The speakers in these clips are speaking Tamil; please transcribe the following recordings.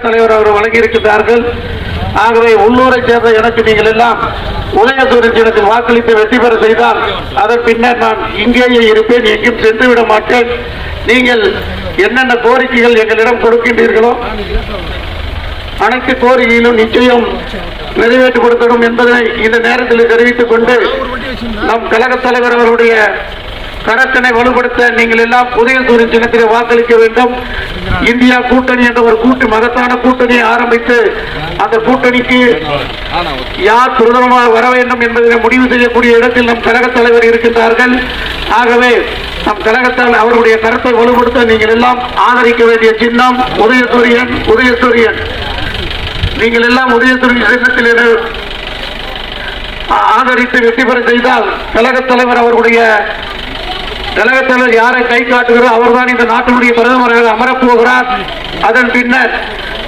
தலைவர் அவர் வழங்கியிருக்கிறார்கள் ஆகவே உள்ளூரை சேர்ந்த எனக்கு நீங்கள் எல்லாம் உதயசூரியன் வாக்களித்து வெற்றி பெற செய்தால் அதன் பின்னர் நான் இங்கேயே இருப்பேன் எங்கும் சென்று விட மாட்டேன். நீங்கள் என்னென்ன கோரிக்கைகள் எங்களிடம் கொடுக்கின்றீர்களோ அனைத்து கோரிக்கையிலும் நிச்சயம் நிறைவேற்றி கொடுக்கணும் என்பதை இந்த நேரத்தில் தெரிவித்துக் கொண்டு நம் கழகத் தலைவர் அவருடைய கரத்தினை வலுப்படுத்த நீங்கள் எல்லாம் உதயசூரியன் சின்னத்திலே வாக்களிக்க வேண்டும். இந்தியா கூட்டணி என்ற ஒரு கூட்டு மகத்தான கூட்டணியை ஆரம்பித்து அந்த கூட்டணிக்கு யார் பிரதமமாக வர வேண்டும் என்பதை முடிவு செய்யக்கூடிய இடத்தில் நம் கழக தலைவர் இருக்கின்றார்கள். ஆகவே நம் கழகத்தால் அவருடைய கருத்தை வலுப்படுத்த நீங்கள் எல்லாம் ஆதரிக்க வேண்டிய சின்னம் உதயசூரியன் உதயசூரியன். நீங்கள் எல்லாம் உதயசூரியன் சின்னத்தில் ஆதரித்து வெற்றி பெற செய்தால் கழகத் தலைவர் அவருடைய கழகத் தலைவர் யாரை கை காட்டுகிறோ அவர்தான் இந்த நாட்டினுடைய பிரதமராக அமரப்போகிறார். அதன் பின்னர்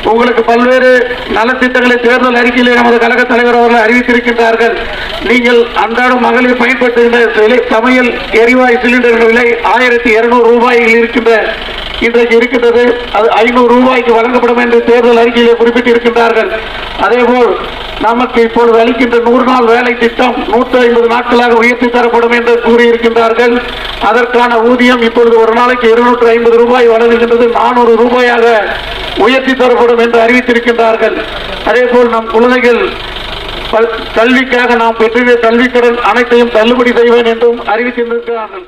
உங்களுக்கு பல்வேறு நலத்திட்டங்களை தேர்தல் அறிக்கையிலே நமது கழகத் தலைவர் அவர்கள் அறிவித்திருக்கின்றார்கள். நீங்கள் அன்றாடம் மகளிர் பயன்படுத்துகின்ற சமையல் எரிவாயு சிலிண்டர் விலை ஆயிரத்தி இருநூறு ரூபாயில் இருக்கின்ற இன்றைக்கு இருக்கின்றது அது ஐநூறு ரூபாய்க்கு வழங்கப்படும் என்று தேர்தல் அறிக்கையிலே குறிப்பிட்டிருக்கின்றார்கள். அதேபோல் நமக்கு இப்பொழுது அளிக்கின்ற நூறு நாள் வேலை திட்டம் நூற்றி ஐம்பது நாட்களாக உயர்த்தி தரப்படும் என்று கூறியிருக்கின்றார்கள். அதற்கான ஊதியம் இப்பொழுது ஒரு நாளைக்கு இருநூற்று ஐம்பது ரூபாய் வழங்குகின்றது. நானூறு ரூபாயாக உயர்த்தி தரப்படும் என்று அறிவித்திருக்கின்றார்கள். அதேபோல் நம் குழந்தைகள் கல்விக்காக நாம் பெற்ற கல்விக்கடன் அனைத்தையும் தள்ளுபடி செய்வேன் என்றும் அறிவித்திருக்கிறார்கள்.